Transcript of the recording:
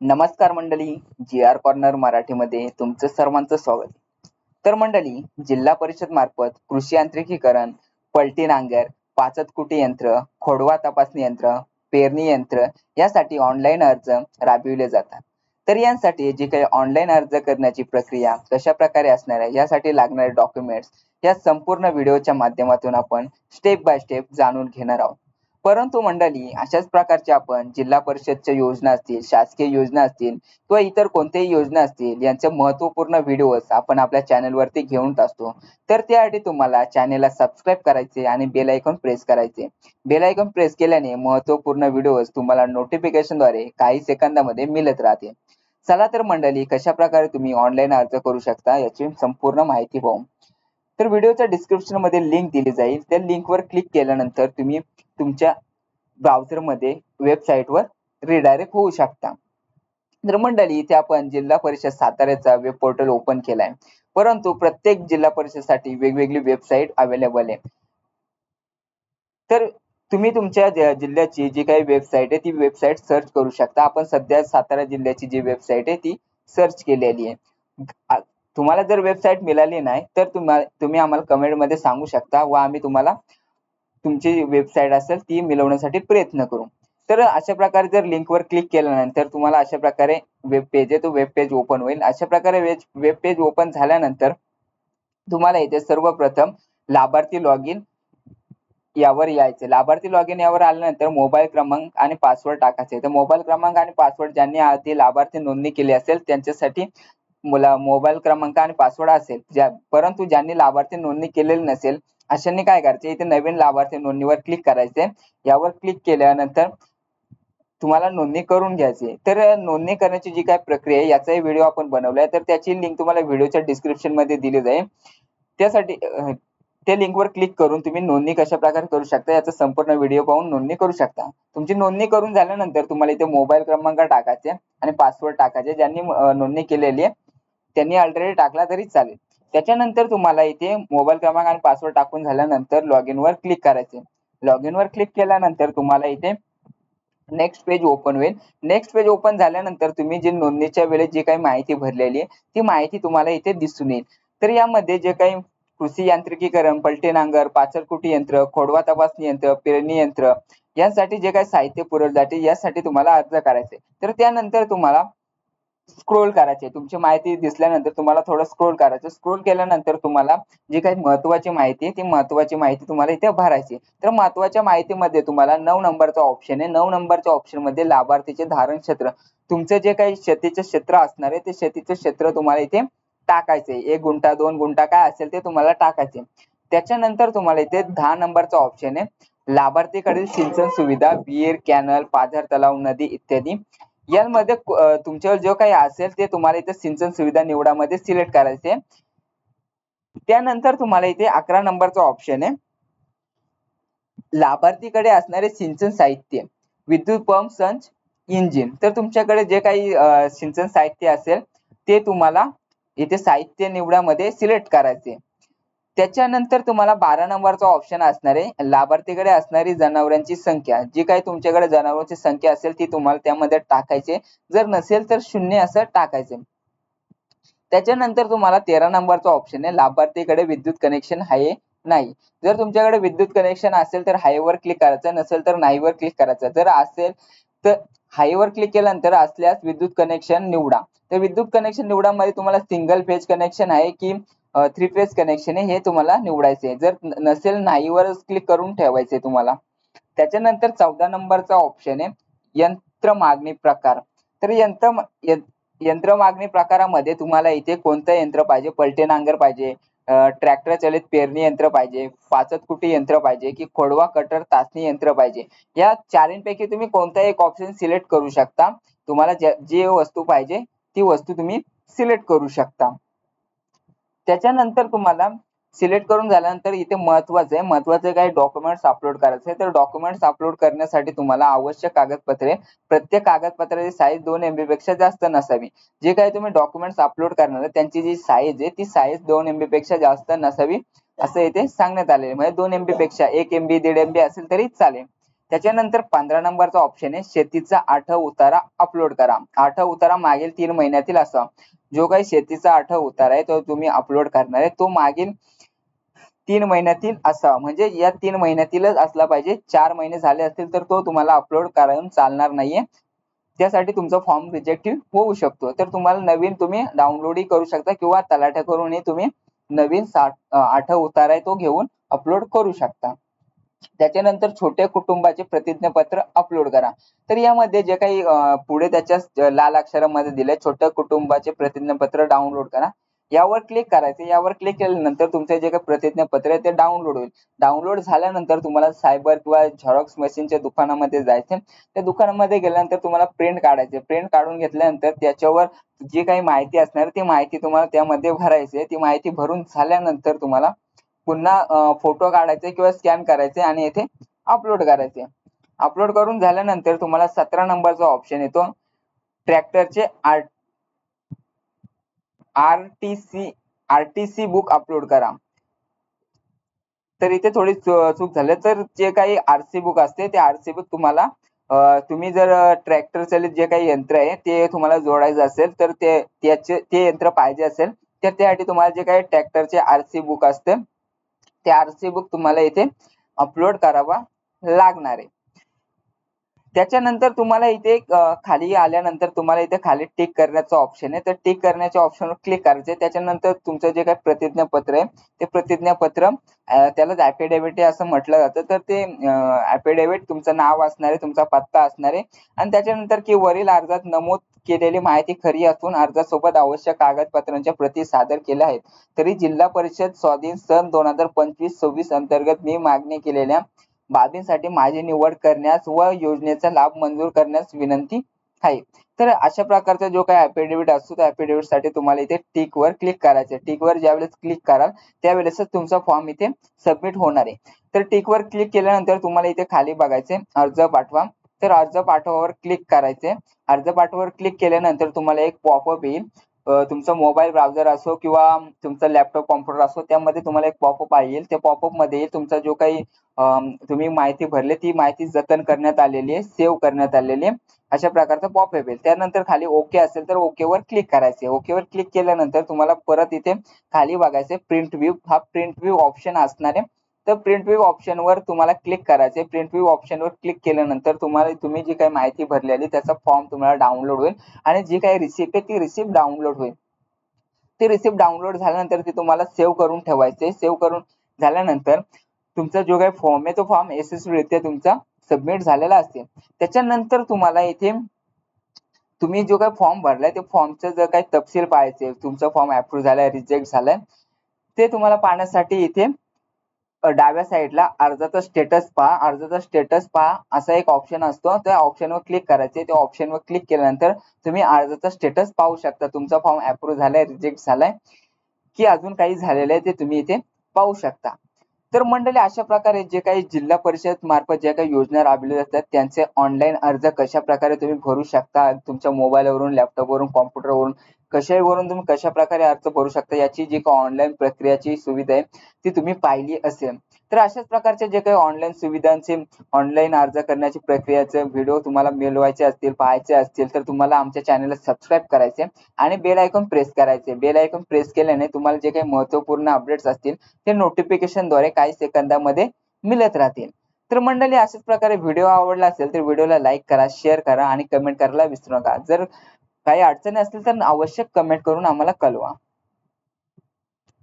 नमस्कार मंडळी जी R corner मराठीमध्ये तुमचं सर्वांचं स्वागत. तर मंडळी जिल्हा परिषद मार्फत कृषी यांत्रिकीकरण पलटी नांगर पाचत कुटी यंत्र खोडवा तपासणी यंत्र पेरणी यंत्र यासाठी ऑनलाईन अर्ज राबविले जातात. तर यासाठी जी काही ऑनलाईन अर्ज करण्याची प्रक्रिया कशा प्रकारे असणार आहे यासाठी लागणारे डॉक्युमेंट्स या संपूर्ण व्हिडिओच्या माध्यमातून आपण स्टेप बाय स्टेप जाणून घेणार आहोत. परंतु मंडळी अशाच प्रकारचे आपण जिल्हा परिषदच्या योजना असतील शासकीय योजना असतील किंवा इतर कोणत्याही योजना असतील यांचे महत्त्वपूर्ण व्हिडिओज आपण आपल्या चॅनलवरती घेऊन असतो. तर त्यासाठी तुम्हाला चॅनेलला सबस्क्राईब करायचे आणि बेल आयकॉन प्रेस करायचे. बेल आयकॉन प्रेस केल्याने महत्त्वपूर्ण व्हिडिओज तुम्हाला नोटिफिकेशनद्वारे काही सेकंदामध्ये मिळत राहते चला तर मंडळी कशा प्रकारे तुम्ही ऑनलाईन अर्ज करू शकता याची संपूर्ण माहिती पाहू. तर व्हिडिओच्या डिस्क्रिप्शनमध्ये लिंक दिली जाईल. त्या लिंकवर क्लिक केल्यानंतर तुम्ही तुमच्या ब्राउझरमध्ये वेबसाईटवर रिडायरेक्ट होऊ शकता. तर मंडळी इथे आपण जिल्हा परिषद साताऱ्याचा वेब पोर्टल ओपन केलाय. परंतु प्रत्येक जिल्हा परिषदसाठी वेगवेगळी वेबसाईट अवेलेबल आहे. तर तुम्ही तुमच्या जिल्ह्याची जी काही वेबसाईट आहे ती वेबसाईट सर्च करू शकता. आपण सध्या सातारा जिल्ह्याची जी वेबसाईट आहे ती सर्च केलेली आहे. तुम्हाला जर वेबसाईट मिळाली नाही तर तुम्हाला तुम्ही आम्हाला कमेंटमध्ये सांगू शकता व आम्ही तुम्हाला तुमची वेबसाईट असेल ती मिळवण्यासाठी प्रयत्न करू. तर अशा प्रकारे जर लिंकवर क्लिक केल्यानंतर तुम्हाला अशा प्रकारे वेब पेज आहे तो वेब पेज ओपन होईल. अशा प्रकारे वेब पेज ओपन झाल्यानंतर तुम्हाला इथे सर्वप्रथम लाभार्थी लॉग इन यावर यायचे. लाभार्थी लॉग इन यावर आल्यानंतर मोबाईल क्रमांक आणि पासवर्ड टाकायचे. तर मोबाईल क्रमांक आणि पासवर्ड ज्यांनी आधी लाभार्थी नोंदणी केली असेल त्यांच्यासाठी मुला मोबाईल क्रमांक आणि पासवर्ड असेल. ज्या परंतु ज्यांनी लाभार्थी नोंदणी केलेली नसेल अशांनी काय करायचे? इथे नवीन लाभार्थी नोंदणीवर क्लिक करायचे. यावर क्लिक केल्यानंतर तुम्हाला नोंदणी करून घ्यायची तर नोंदणी करण्याची जी काय प्रक्रिया आहे याचाही व्हिडिओ आपण बनवलाय. तर त्याची लिंक तुम्हाला व्हिडिओच्या डिस्क्रिप्शनमध्ये दिली जाईल. त्यासाठी त्या लिंकवर क्लिक करून तुम्ही नोंदणी कशा प्रकारे करू शकता याचा संपूर्ण व्हिडिओ पाहून नोंदणी करू शकता. तुमची नोंदणी करून झाल्यानंतर तुम्हाला इथे मोबाईल क्रमांक टाकायचे आणि पासवर्ड टाकायचे. ज्यांनी नोंदणी केलेली आहे त्यांनी ऑलरेडी टाकला तरी चालेल. त्याच्यानंतर तुम्हाला इथे मोबाईल क्रमांक आणि पासवर्ड टाकून झाल्यानंतर लॉग इन वर क्लिक करायचे. लॉग इन वर क्लिक केल्यानंतर तुम्हाला इथे नेक्स्ट पेज ओपन होईल. नेक्स्ट पेज ओपन झाल्यानंतर तुम्ही जी नोंदणीच्या वेळेस जी काही माहिती भरलेली आहे ती माहिती तुम्हाला इथे दिसून येईल. तर यामध्ये जे काही कृषी यांत्रिकीकरण पलटे नांगर पाचरकुटी यंत्र खोडवा तपासणी यंत्र पेरणी यंत्र यासाठी जे काही साहित्य पुरवठ्यासाठी यासाठी तुम्हाला अर्ज करायचे. तर त्यानंतर तुम्हाला स्क्रोल करायचे. तुमची माहिती दिसल्यानंतर तुम्हाला थोडं स्क्रोल करायचं. स्क्रोल केल्यानंतर तुम्हाला जी काही महत्वाची माहिती आहे ती महत्वाची माहिती तुम्हाला इथे भरायची तर महत्त्वाच्या माहितीमध्ये तुम्हाला नऊ नंबरचा ऑप्शन आहे. नऊ नंबरच्या ऑप्शनमध्ये लाभार्थीचे धारण क्षेत्र. तुमचं जे काही शेतीचे क्षेत्र असणार आहे ते शेतीचे क्षेत्र तुम्हाला इथे टाकायचे एक गुंठा दोन गुंठा काय असेल ते तुम्हाला टाकायचे त्याच्यानंतर तुम्हाला इथे दहा नंबरचा ऑप्शन आहे. लाभार्थीकडील सिंचन सुविधा विहीर कॅनल पाझर तलाव नदी इत्यादी. यामध्ये तुमच्यावर जो काही असेल ते तुम्हाला इथे सिंचन सुविधा निवडामध्ये सिलेक्ट करायचे. त्यानंतर तुम्हाला इथे अकरा नंबरचा ऑप्शन आहे. लाभार्थीकडे असणारे सिंचन साहित्य विद्युत पंप संच इंजिन तर तुमच्याकडे जे काही सिंचन साहित्य असेल ते तुम्हाला इथे साहित्य निवडामध्ये सिलेक्ट करायचे. त्याच्यानंतर तुम्हाला बारा नंबरचा ऑप्शन असणार आहे. लाभार्थीकडे असणारी जनावरांची संख्या. जी काही तुमच्याकडे जनावरांची संख्या असेल ती तुम्हाला त्यामध्ये टाकायचे. जर नसेल तर शून्य असं टाकायचे. त्याच्यानंतर तुम्हाला तेरा नंबरचा ऑप्शन आहे. लाभार्थीकडे विद्युत कनेक्शन आहे नाही. जर तुमच्याकडे विद्युत कनेक्शन असेल तर हायवर क्लिक करायचं. नसेल तर नाहीवर क्लिक करायचं. जर असेल तर हायवर क्लिक केल्यानंतर असल्यास विद्युत कनेक्शन निवडा. तर विद्युत कनेक्शन निवडामध्ये तुम्हाला सिंगल फेज कनेक्शन आहे की थ्री फेज कनेक्शन आहे हे तुम्हाला निवडायचे जर नसेल नाहीवर क्लिक करून ठेवायचे तुम्हाला. त्याच्यानंतर चौदा नंबरचा ऑप्शन आहे यंत्र मागणी प्रकार. तर यंत्र यंत्र मागणी प्रकारामध्ये तुम्हाला इथे कोणतं यंत्र पाहिजे? पलटे नांगर पाहिजे ट्रॅक्टर चलित पेरणी यंत्र पाहिजे पाचत कुटी यंत्र पाहिजे की खोडवा कटर तासणी यंत्र पाहिजे. या चारींपैकी तुम्ही कोणता एक ऑप्शन सिलेक्ट करू शकता. तुम्हाला जे वस्तू पाहिजे ती वस्तू तुम्ही सिलेक्ट करू शकता. त्याच्यानंतर तुम्हाला सिलेक्ट करून झाल्यानंतर इथे महत्वाचं आहे. महत्त्वाचे काही डॉक्युमेंट्स अपलोड करायचे. तर डॉक्युमेंट्स अपलोड करण्यासाठी तुम्हाला आवश्यक कागदपत्रे प्रत्येक कागदपत्राची साईज दोन एमबी पेक्षा जास्त नसावी. जे काही तुम्ही डॉक्युमेंट्स अपलोड करणार त्यांची जी साईज आहे ती साईज दोन एमबी पेक्षा जास्त नसावी असं इथे सांगण्यात आलेलं म्हणजे दोन एमबी पेक्षा एक एमबी दीड एमबी असेल तरी चालेल. त्याच्यानंतर पंधरा नंबरचा ऑप्शन आहे. शेतीचा आठव उतारा अपलोड करा. आठव उतारा मागील तीन महिन्यातील असा जो काही शेतीचा आठव उतारा आहे तो तुम्ही अपलोड करणार आहे तो मागील तीन महिन्यातील असावा म्हणजे या तीन महिन्यातीलच असला पाहिजे. चार महिने झाले असतील तर तो तुम्हाला अपलोड करून चालणार नाहीये. त्यासाठी तुमचा फॉर्म रिजेक्टिव्ह होऊ शकतो. तर तुम्हाला नवीन तुम्ही डाउनलोडही करू शकता किंवा तलाठ्या करूनही तुम्ही नवीन साठ आठव उतारा आहे तो घेऊन अपलोड करू शकता. त्याच्यानंतर छोट्या कुटुंबाचे प्रतिज्ञापत्र अपलोड करा. तर यामध्ये जे काही पुढे त्याच्या लाल अक्षरामध्ये दिले छोट्या कुटुंबाचे प्रतिज्ञापत्र डाउनलोड करा. यावर क्लिक करायचे. यावर क्लिक केल्यानंतर तुमचे जे काही प्रतिज्ञापत्र आहे ते डाउनलोड होईल. डाउनलोड झाल्यानंतर तुम्हाला सायबर किंवा झेरॉक्स मशीनच्या दुकानामध्ये जायचे त्या दुकानामध्ये गेल्यानंतर तुम्हाला प्रिंट काढायचे प्रिंट काढून घेतल्यानंतर त्याच्यावर जी काही माहिती असणार ती माहिती तुम्हाला त्यामध्ये भरायची ती माहिती भरून झाल्यानंतर तुम्हाला पुन्हा फोटो काढायचे किंवा स्कॅन करायचे आणि येथे अपलोड करायचे. अपलोड करून झाल्यानंतर तुम्हाला सतरा नंबरचा ऑप्शन येतो. ट्रॅक्टरचे R RTC RTC book upload करा. तर इथे थोडी चूक झाली. तर जे काही आरसी बुक असते ते आरसी बुक तुम्हाला तुम्ही जर ट्रॅक्टर चालित जे काही यंत्र आहे ते तुम्हाला जोडायचं असेल तर ते त्याचे ते यंत्र पाहिजे असेल तर त्यासाठी तुम्हाला जे काही ट्रॅक्टरचे आरसी बुक असते ते आरसी बुक तुम्हाला इथे अपलोड करावा लागणार आहे. त्याच्यानंतर तुम्हाला इथे खाली आल्यानंतर तुम्हाला इथे खाली टिक करण्याचा ऑप्शन आहे. तर टिक करण्याच्या ऑप्शनवर क्लिक करायचे त्याच्यानंतर तुमचं जे काही प्रतिज्ञापत्र आहे ते प्रतिज्ञापत्र त्यालाच ऍफिडेव्हिट असं म्हटलं जातं. तर ते ऍफिडेव्हिट तुमचं नाव असणार आहे तुमचा पत्ता असणार आहे. आणि त्याच्यानंतर की वरील अर्जात नमूद केलेली माहिती खरी असून अर्जासोबत आवश्यक कागदपत्रांच्या प्रती सादर केल्या आहेत. तरी जिल्हा परिषद स्वाधीन सन दोन हजार पंचवीस सव्वीस अंतर्गत मी मागणी केलेल्या बाबींसाठी माझी निवड करण्यास व योजनेचा लाभ मंजूर करण्यास विनंती आहे. तर अशा प्रकारचा जो काही ऍफिडेव्हिट असतो त्या ऍफिडेव्हिटसाठी तुम्हाला इथे टिक वर क्लिक करायचं टिक वर ज्यावेळेस क्लिक कराल त्यावेळेसच तुमचा फॉर्म इथे सबमिट होणार आहे. तर टिक वर क्लिक केल्यानंतर तुम्हाला इथे खाली बघायचे अर्ज पाठवा. तर अर्ज पाठवावर क्लिक करायचे. अर्ज पाठवावर क्लिक केल्यानंतर तुम्हाला एक पॉपअप येईल. तुमचा मोबाईल ब्राउझर असो किंवा तुमचा लॅपटॉप कॉम्प्युटर असो त्यामध्ये तुम्हाला एक पॉपअप येईल त्या पॉपअपमध्ये तुमचा जो काही तुम्ही माहिती भरली ती माहिती जतन करण्यात आलेली आहे सेव्ह करण्यात आलेली आहे. अशा प्रकारचा पॉपअप येईल. त्यानंतर खाली ओके असेल तर ओकेवर क्लिक करायचे. ओकेवर क्लिक केल्यानंतर तुम्हाला परत इथे खाली बघायचे प्रिंट व्ह्यू हा प्रिंट व्ह्यू ऑप्शन असणार आहे. तर प्रिंट व्ह्यू ऑप्शन वर तुम्हाला क्लिक करायचे प्रिंट व्ह्यू ऑप्शन वर क्लिक केल्यानंतर तुम्हाला तुम्ही जी काही माहिती भरलेली त्याचा फॉर्म तुम्हाला डाउनलोड होईल. आणि जी काही रिसिप्ट आहे ती रिसिप्ट डाउनलोड होईल. ती रिसिप्ट डाउनलोड झाल्यानंतर ती तुम्हाला सेव्ह करून ठेवायचे सेव्ह करून झाल्यानंतर तुमचा जो काही फॉर्म आहे तो फॉर्म यशस्वीरित्या तुमचा सबमिट झालेला असते त्याच्यानंतर तुम्हाला इथे तुम्ही जो काही फॉर्म भरलाय ते फॉर्मचं जर काही तपशील पाहायचे तुमचा फॉर्म अप्रूव्ह झालाय रिजेक्ट झालाय ते तुम्हाला पाहण्यासाठी इथे डाव्या साईडला अर्जाचा स्टेटस पहा. अर्जाचा स्टेटस पहा. असा एक ऑप्शन असतो. त्या ऑप्शनवर क्लिक करायचे. त्या ऑप्शनवर क्लिक केल्यानंतर तुम्ही अर्जाचा स्टेटस पाहू शकता. तुमचा फॉर्म अप्रूव्ह झालाय रिजेक्ट झालाय की अजून काही झालेलं आहे ते तुम्ही इथे पाहू शकता. तर मंडळी अशा प्रकारे जे काही जिल्हा परिषद मार्फत ज्या काही योजना राबवल्या जातात त्यांचे ऑनलाईन अर्ज कशा प्रकारे तुम्ही भरू शकता? तुमच्या मोबाईलवरून लॅपटॉपवरून कॉम्प्युटरवरून कशावरून वरून तुम्ही कशा प्रकारे अर्ज भरू शकता याची जी काही ऑनलाईन प्रक्रियाची सुविधा आहे ती तुम्ही पाहिली असेल. तर अशाच प्रकारचे जे काही ऑनलाईन सुविधांचे ऑनलाईन अर्ज करण्याची प्रक्रियाचे व्हिडिओ तुम्हाला मिळवायचे असतील पाहायचे असतील तर तुम्हाला आमच्या चॅनलला सबस्क्राईब करायचे आणि बेल आयकॉन प्रेस करायचे. बेल आयकॉन प्रेस केल्याने तुम्हाला जे काही महत्त्वपूर्ण अपडेट्स असतील ते नोटिफिकेशनद्वारे काही सेकंदामध्ये मिळत राहतील. तर मंडळी अशाच प्रकारे व्हिडिओ आवडला असेल तर व्हिडिओला लाईक करा शेअर करा आणि कमेंट करायला विसरू नका. जर काही अडचणी असतील तर आवश्यक कमेंट करून आम्हाला कळवा.